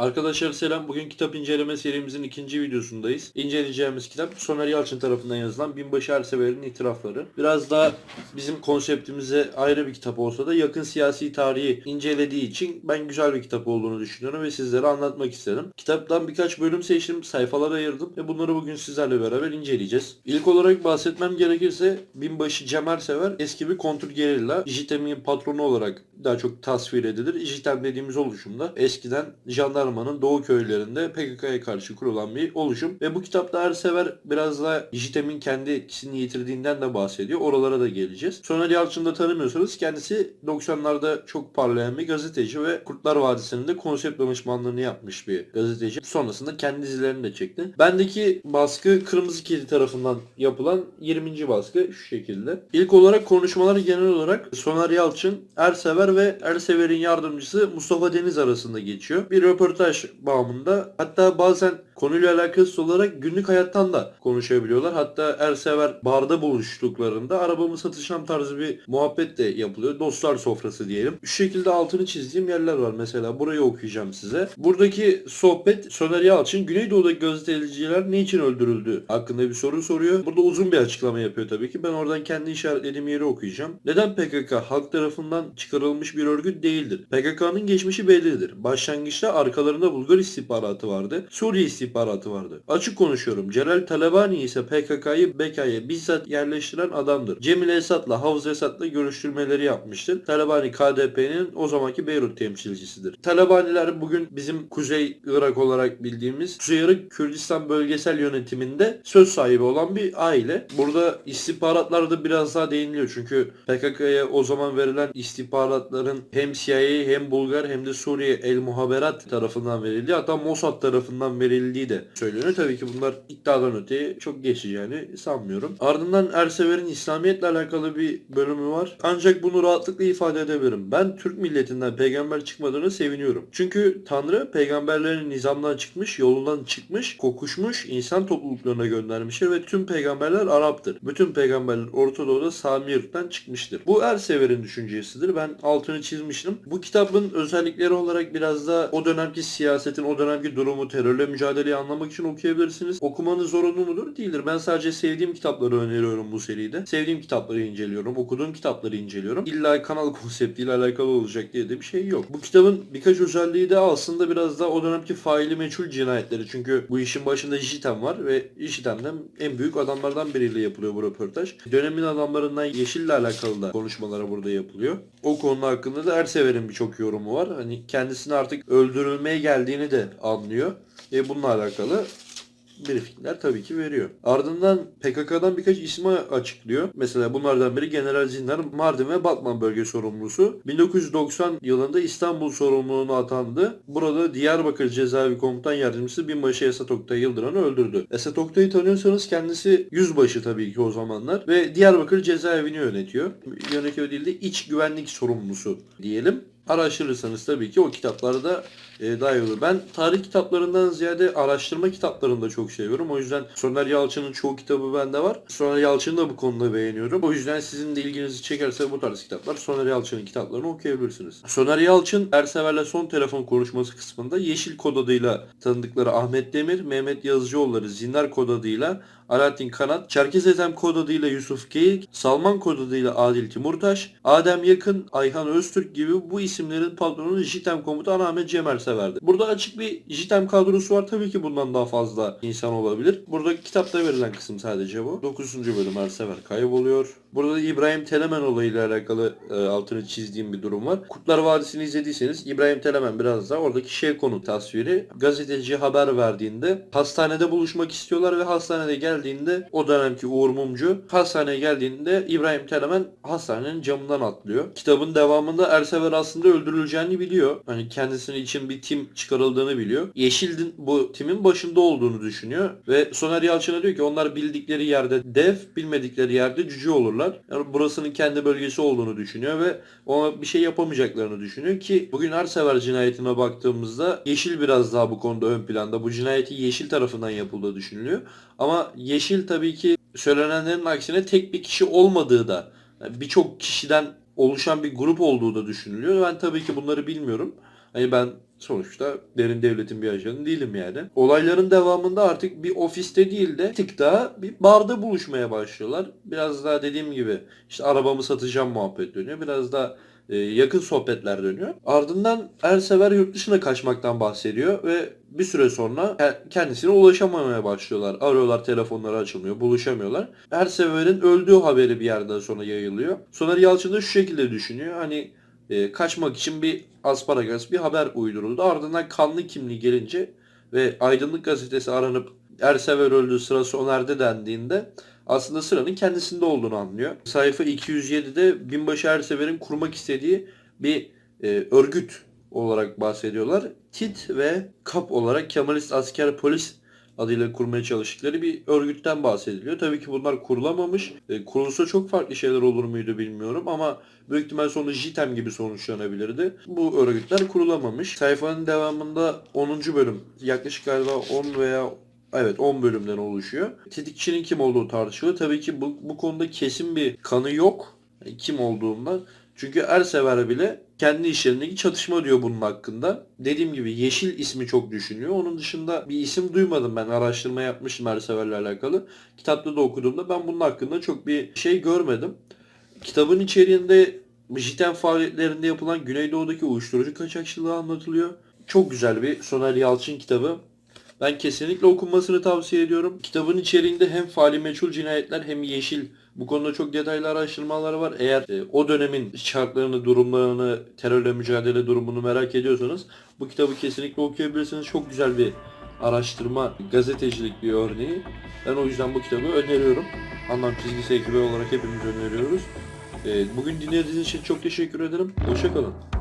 Arkadaşlar selam. Bugün kitap inceleme serimizin ikinci videosundayız. İnceleyeceğimiz kitap Soner Yalçın tarafından yazılan Binbaşı Ersever'in itirafları. Biraz daha bizim konseptimize ayrı bir kitap olsa da yakın siyasi tarihi incelediği için ben güzel bir kitap olduğunu düşünüyorum ve sizlere anlatmak istedim. Kitaptan birkaç bölüm seçtim, sayfalara ayırdım ve bunları bugün sizlerle beraber inceleyeceğiz. İlk olarak bahsetmem gerekirse Binbaşı Cem Ersever eski bir kontrgerilla, JITEM'in patronu olarak daha çok tasvir edilir. JITEM dediğimiz oluşumda eskiden jandarmanın doğu köylerinde PKK'ya karşı kurulan bir oluşum. Ve bu kitapta Ersever biraz da JITEM'in kendi etkisini yitirdiğinden de bahsediyor. Oralara da geleceğiz. Soner Yalçın'ı da tanımıyorsanız kendisi 90'larda çok parlayan bir gazeteci ve Kurtlar Vadisi'nin de konsept danışmanlığını yapmış bir gazeteci. Sonrasında kendi dizilerini de çekti. Bendeki baskı Kırmızı Kedi tarafından yapılan 20. baskı şu şekilde. İlk olarak konuşmalar genel olarak Soner Yalçın, Ersever ve Ersever'in yardımcısı Mustafa Deniz arasında geçiyor. Bir röportaj bağımında hatta bazen konuyla alakası olarak günlük hayattan da konuşabiliyorlar. Hatta Ersever barda buluştuklarında arabamı satışan tarzı bir muhabbet de yapılıyor. Dostlar sofrası diyelim. Şu şekilde altını çizdiğim yerler var mesela. Burayı okuyacağım size. Buradaki sohbet Soner Yalçın Güneydoğu'daki gazeteciler niçin öldürüldü hakkında bir soru soruyor. Burada uzun bir açıklama yapıyor tabii ki. Ben oradan kendi işaretlediğim yeri okuyacağım. Neden PKK halk tarafından çıkarılmış bir örgüt değildir? PKK'nın geçmişi bellidir. Başlangıçta arkalarında Bulgar istihbaratı vardı. Suriye istihbaratı vardı. Açık konuşuyorum. Celal Talabani ise PKK'yı Beka'ya bizzat yerleştiren adamdır. Cemil Esad'la Havz Esad'la görüştürmeleri yapmıştır. Talabani KDP'nin o zamanki Beyrut temsilcisidir. Talabaniler bugün bizim Kuzey Irak olarak bildiğimiz Kuzey Irak Kürdistan bölgesel yönetiminde söz sahibi olan bir aile. Burada istihbaratlarda biraz daha değiniliyor. Çünkü PKK'ya o zaman verilen istihbaratların hem CIA hem Bulgar hem de Suriye El Muhaberat tarafından verildiği hatta Mossad tarafından verildiği de söyleniyor. Tabii ki bunlar iddiadan öteye çok geçeceğini sanmıyorum. Ardından Ersever'in İslamiyetle alakalı bir bölümü var. Ancak bunu rahatlıkla ifade edebilirim. Ben Türk milletinden peygamber çıkmadığını seviniyorum. Çünkü Tanrı peygamberlerin nizamdan çıkmış, yolundan çıkmış, kokuşmuş insan topluluklarına göndermiştir ve tüm peygamberler Arap'tır. Bütün peygamberler Orta Doğu'da Sami ırktan çıkmıştır. Bu Ersever'in düşüncesidir. Ben altını çizmiştim. Bu kitabın özellikleri olarak biraz da o dönemki siyasetin, o dönemki durumu, terörle mücadeleyi anlamak için okuyabilirsiniz. Okumanız zorunlu mudur? Değildir. Ben sadece sevdiğim kitapları öneriyorum bu seride. Sevdiğim kitapları inceliyorum. Okuduğum kitapları inceliyorum. İlla kanal konseptiyle alakalı olacak diye de bir şey yok. Bu kitabın birkaç özelliği de aslında biraz da o dönemki faili meçhul cinayetleri. Çünkü bu işin başında JITEM var ve JITEM'den en büyük adamlardan biriyle yapılıyor bu röportaj. Dönemin adamlarından Yeşil'le alakalı da konuşmalara burada yapılıyor. O konu hakkında da Ersever'in birçok yorumu var. Hani kendisine artık öldürülmeye geldiğini de anlıyor. E bununla alakalı briefingler tabii ki veriyor. Ardından PKK'dan birkaç ismi açıklıyor. Mesela bunlardan biri General Zindan Mardin ve Batman bölge sorumlusu. 1990 yılında İstanbul sorumluluğuna atandı. Burada Diyarbakır Cezaevi Komutan Yardımcısı Binbaşı Esat Oktay Yıldıran'ı öldürdü. Esat Oktay'ı tanıyorsanız kendisi yüzbaşı tabii ki o zamanlar ve Diyarbakır Cezaevini yönetiyor. Yönetiyor değil de iç güvenlik sorumlusu diyelim araştırırsanız tabii ki o kitaplarda e, daha iyi olur. Ben tarih kitaplarından ziyade araştırma kitaplarını da çok seviyorum. O yüzden Soner Yalçın'ın çoğu kitabı bende var. Soner Yalçın'ı da bu konuda beğeniyorum. O yüzden sizin de ilginizi çekerse bu tarz kitaplar Soner Yalçın'ın kitaplarını okuyabilirsiniz. Soner Yalçın Ersever'le son telefon konuşması kısmında Yeşil kod adıyla tanıdıkları Ahmet Demir, Mehmet Yazıcıoğulları Zinler kod adıyla Alaaddin Kanat, Çerkez Ezem kod adıyla Yusuf Geyik, Salman kod adıyla Adil Timurtaş, Adem Yakın, Ayhan Öztürk gibi bu isimlerin patronu JITEM komutanı Ahmet Cem Ersever'di. Burada açık bir JITEM kadrosu var. Tabii ki bundan daha fazla insan olabilir. Burada kitapta verilen kısım sadece bu. 9. bölüm Ersever kayboluyor. Burada da İbrahim Telemen olayıyla alakalı e, altını çizdiğim bir durum var. Kurtlar Vadisi'ni izlediyseniz İbrahim Telemen biraz daha oradaki şey konu tasviri. Gazeteci haber verdiğinde hastanede buluşmak istiyorlar ve hastanede geldiğinde o dönemki Uğur Mumcu hastaneye geldiğinde İbrahim Telemen hastanenin camından atlıyor. Kitabın devamında Ersever aslında öldürüleceğini biliyor. Hani kendisinin için bir tim çıkarıldığını biliyor. Yeşil'in bu timin başında olduğunu düşünüyor ve Soner Yalçın'a diyor ki onlar bildikleri yerde dev, bilmedikleri yerde cüce olurlar. Yani burasının kendi bölgesi olduğunu düşünüyor ve ona bir şey yapamayacaklarını düşünüyor ki bugün Ersever cinayetine baktığımızda Yeşil biraz daha bu konuda ön planda. Bu cinayeti Yeşil tarafından yapıldığı düşünülüyor. Ama Yeşil tabii ki söylenenlerin aksine tek bir kişi olmadığı da birçok kişiden oluşan bir grup olduğu da düşünülüyor. Ben tabii ki bunları bilmiyorum. Hani ben Sonuçta derin devletin bir ajanı değilim yani. Olayların devamında artık bir ofiste değil de tık daha bir barda buluşmaya başlıyorlar. Biraz daha dediğim gibi işte arabamı satacağım muhabbet dönüyor. Biraz daha e, yakın sohbetler dönüyor. Ardından Ersever yurt dışına kaçmaktan bahsediyor ve bir süre sonra ke- kendisine ulaşamamaya başlıyorlar. Arıyorlar telefonları açılmıyor, buluşamıyorlar. Ersever'in öldüğü haberi bir yerden sonra yayılıyor. Soner Yalçın da şu şekilde düşünüyor. Hani e, kaçmak için bir asparagas bir haber uyduruldu. Ardından kanlı kimliği gelince ve Aydınlık Gazetesi aranıp Ersever öldü sıra Soner'de dendiğinde aslında sıranın kendisinde olduğunu anlıyor. Sayfa 207'de Binbaşı Ersever'in kurmak istediği bir e, örgüt olarak bahsediyorlar. TİT ve KAP olarak Kemalist Asker Polis adıyla kurmaya çalıştıkları bir örgütten bahsediliyor. Tabii ki bunlar kurulamamış. E, kurulsa çok farklı şeyler olur muydu bilmiyorum ama büyük ihtimal sonu JITEM gibi sonuçlanabilirdi. Bu örgütler kurulamamış. Sayfanın devamında 10. bölüm yaklaşık galiba 10 veya Evet 10 bölümden oluşuyor. Tetikçinin kim olduğu tartışılıyor. Tabii ki bu, bu konuda kesin bir kanı yok. Yani kim olduğundan. Çünkü Ersever bile kendi işlerindeki çatışma diyor bunun hakkında. Dediğim gibi Yeşil ismi çok düşünüyor. Onun dışında bir isim duymadım ben. Araştırma yapmıştım Ersever'le alakalı. Kitapta da okuduğumda ben bunun hakkında çok bir şey görmedim. Kitabın içeriğinde JITEM faaliyetlerinde yapılan Güneydoğu'daki uyuşturucu kaçakçılığı anlatılıyor. Çok güzel bir Soner Yalçın kitabı. Ben kesinlikle okunmasını tavsiye ediyorum. Kitabın içeriğinde hem faali meçhul cinayetler hem yeşil bu konuda çok detaylı araştırmalar var. Eğer e, o dönemin şartlarını, durumlarını, terörle mücadele durumunu merak ediyorsanız bu kitabı kesinlikle okuyabilirsiniz. Çok güzel bir araştırma, gazetecilik bir örneği. Ben o yüzden bu kitabı öneriyorum. Anlam çizgisi ekibi olarak hepimiz öneriyoruz. E, bugün dinlediğiniz için çok teşekkür ederim. Hoşçakalın.